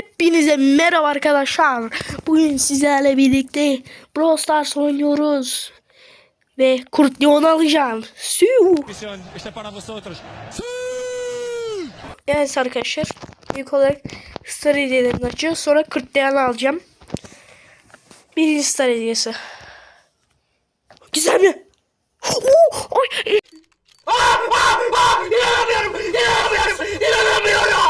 Hepinize merhaba arkadaşlar. Bugün sizlerle birlikte Brawl Stars oynuyoruz. Ve Kurt Leon'u alacağım. Vosotros. Evet arkadaşlar. İlk olarak Star hediyelerini açacağız. Sonra Kurt Leon'u alacağım. Birinci Star hediyesi. Güzel mi? Oo, Ay. İnanamıyorum! İnanamıyorum! İnanamıyorum!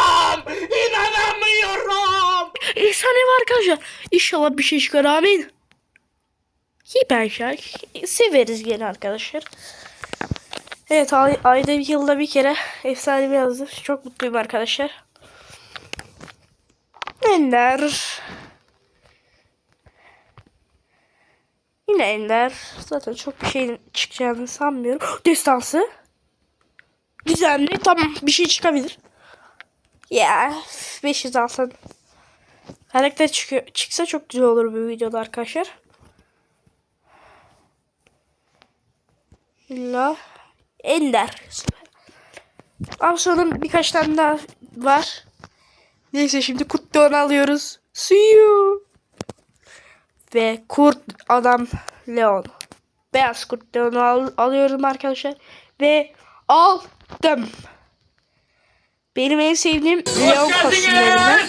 Arkadaşlar. İnşallah bir şey çıkar amin. Hiper şark. Severiz gene arkadaşlar. Evet ay, ayda bir yılda bir kere efsane bir yazdı. Çok mutluyum arkadaşlar. Ender. Yine Ender. Zaten çok bir şey çıkacağını sanmıyorum. Destansı. Gizemli. Tamam bir şey çıkabilir. Ya 500 alsan. Karakter çıkıyor, çıksa çok güzel olur bu videoda arkadaşlar. İlla Ender. Amson'un birkaç tane daha var. Neyse şimdi kurt Leon alıyoruz. See you. Ve kurt adam Leon. Beyaz kurt Leon'u al alıyorum arkadaşlar. Ve aldım. Benim en sevdiğim Leon kostümlerinden.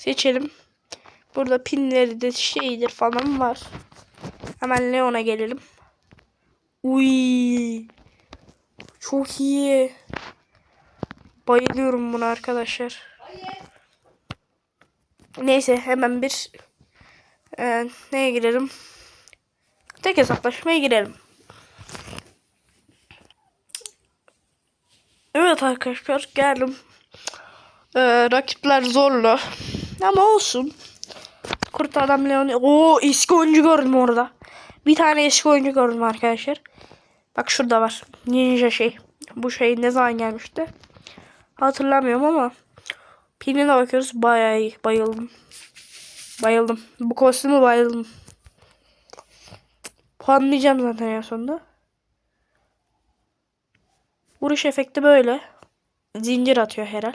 Seçelim. Burada pinleri de şeydir falan var. Hemen Leon'a gelelim. Uy. Çok iyi. Bayılıyorum buna arkadaşlar. Neyse hemen bir e, neye girelim? Tek hesaplaşmaya girelim. Evet arkadaşlar geldim. Ee, rakipler zorlu. Ama olsun. Kurt adam Leon. Oo eski oyuncu gördüm orada. Bir tane eski oyuncu gördüm arkadaşlar. Bak şurada var. Ninja şey. Bu şey ne zaman gelmişti? Hatırlamıyorum ama. Pinine bakıyoruz. Bayağı iyi. Bayıldım. Bayıldım. Bu kostümü bayıldım. Puanlayacağım zaten en sonunda. Vuruş efekti böyle. Zincir atıyor herhal.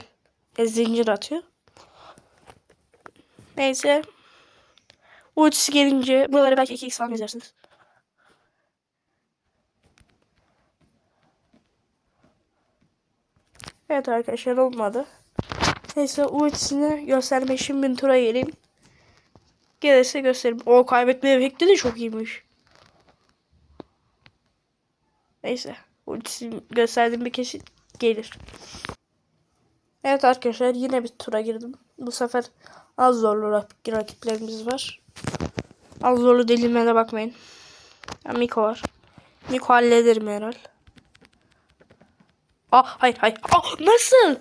E, zincir atıyor. Neyse. Ultisi gelince buraları belki 2x falan yazarsınız. Evet arkadaşlar olmadı. Neyse ultisini gösterme için bin tura geleyim. Gelirse göstereyim. O kaybetme efekti de çok iyiymiş. Neyse. Ultisini gösterdiğim bir kesin gelir. Evet arkadaşlar yine bir tura girdim. Bu sefer az zorlu rak- rakiplerimiz var. Az zorlu dediğime de bakmayın. Ya Miko var. Miko hallederim herhal. Ah hayır hayır. Ah nasıl?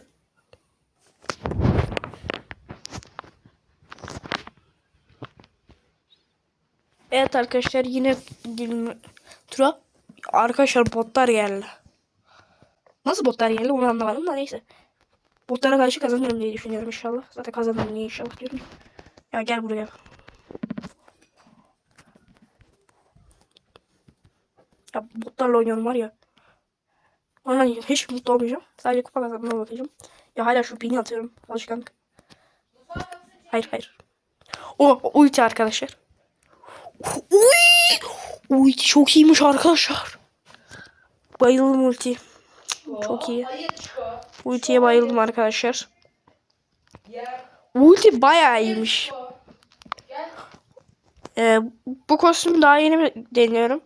Evet arkadaşlar yine tura. Arkadaşlar botlar geldi. Nasıl botlar geldi onu anlamadım da neyse. Botlara karşı kazanırım diye düşünüyorum inşallah. Zaten kazanırım diye inşallah diyorum. Ya gel buraya. Ya botlarla oynuyorum var ya. Ondan hiç mutlu olmayacağım. Sadece kupa kazanmaya bakacağım. Ya hala şu pini atıyorum. Alışkanlık. Hayır hayır. O ulti arkadaşlar. Uy! Ulti çok iyiymiş arkadaşlar. Bayıldım ulti. Çok iyi. Ultiye bayıldım arkadaşlar. Ulti bayağı iyiymiş. Ee, bu kostümü daha yeni deniyorum.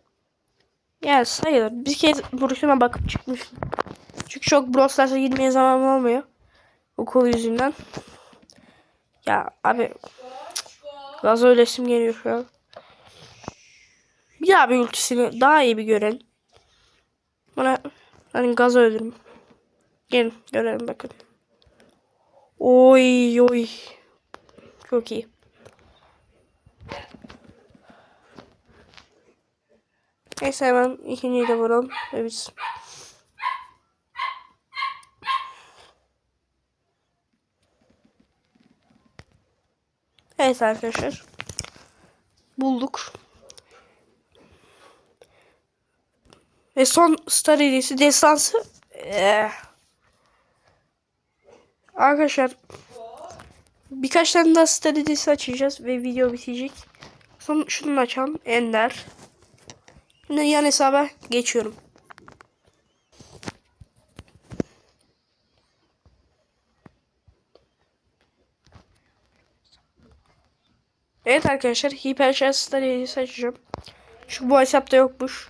Yani sayılır. Bir kez vuruşuna bakıp çıkmıştım. Çünkü çok Brawl Stars'a girmeye zaman olmuyor. Okul yüzünden. Ya abi. Gaz öylesim geliyor şu an. Bir daha bir ultisini daha iyi bir görelim. Bana hani gaz öldürüm. Gelin görelim bakın. Oy oy. Çok iyi. Neyse hemen ikinciyi de vuralım. Ve biz. Evet arkadaşlar. Bulduk. Ve son star hediyesi destansı. Ee, arkadaşlar Birkaç tane daha stratejisi açacağız ve video bitecek. Son şunu açalım. Ender. Şimdi yan hesaba geçiyorum. Evet arkadaşlar hiper şans stratejisi açacağım. Şu bu hesapta yokmuş.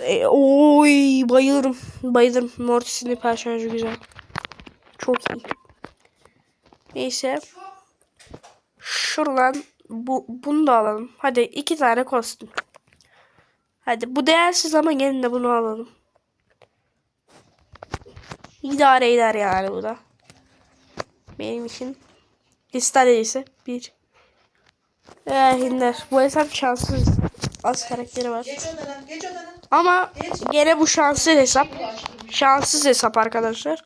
E, oy bayılırım. Bayılırım. Mortis'in şarjı güzel. Çok iyi. Neyse. Şuradan bu, bunu da alalım. Hadi iki tane kostüm. Hadi bu değersiz ama gelin de bunu alalım. İdare eder yani bu da. Benim için. İstadiyse bir. Ee, Hinder. Bu hesap şanssız. Az karakteri var. Geç odana, geç odana. Ama gene bu şanslı hesap. Şanssız hesap arkadaşlar.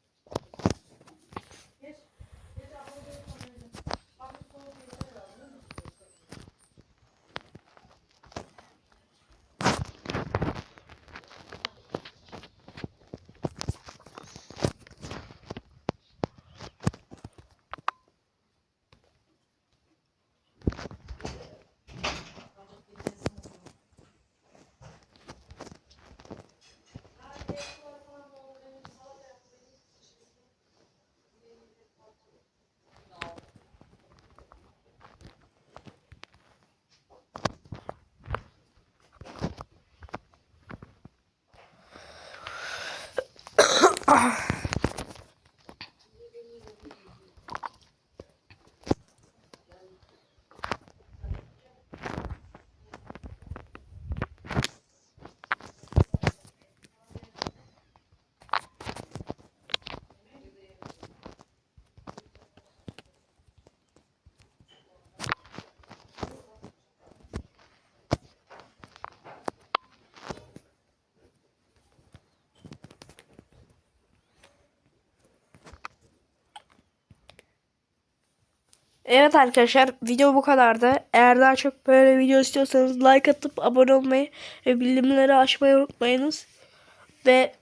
Evet arkadaşlar video bu kadardı. Eğer daha çok böyle video istiyorsanız like atıp abone olmayı ve bildirimleri açmayı unutmayınız. Ve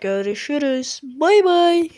görüşürüz. Bay bay.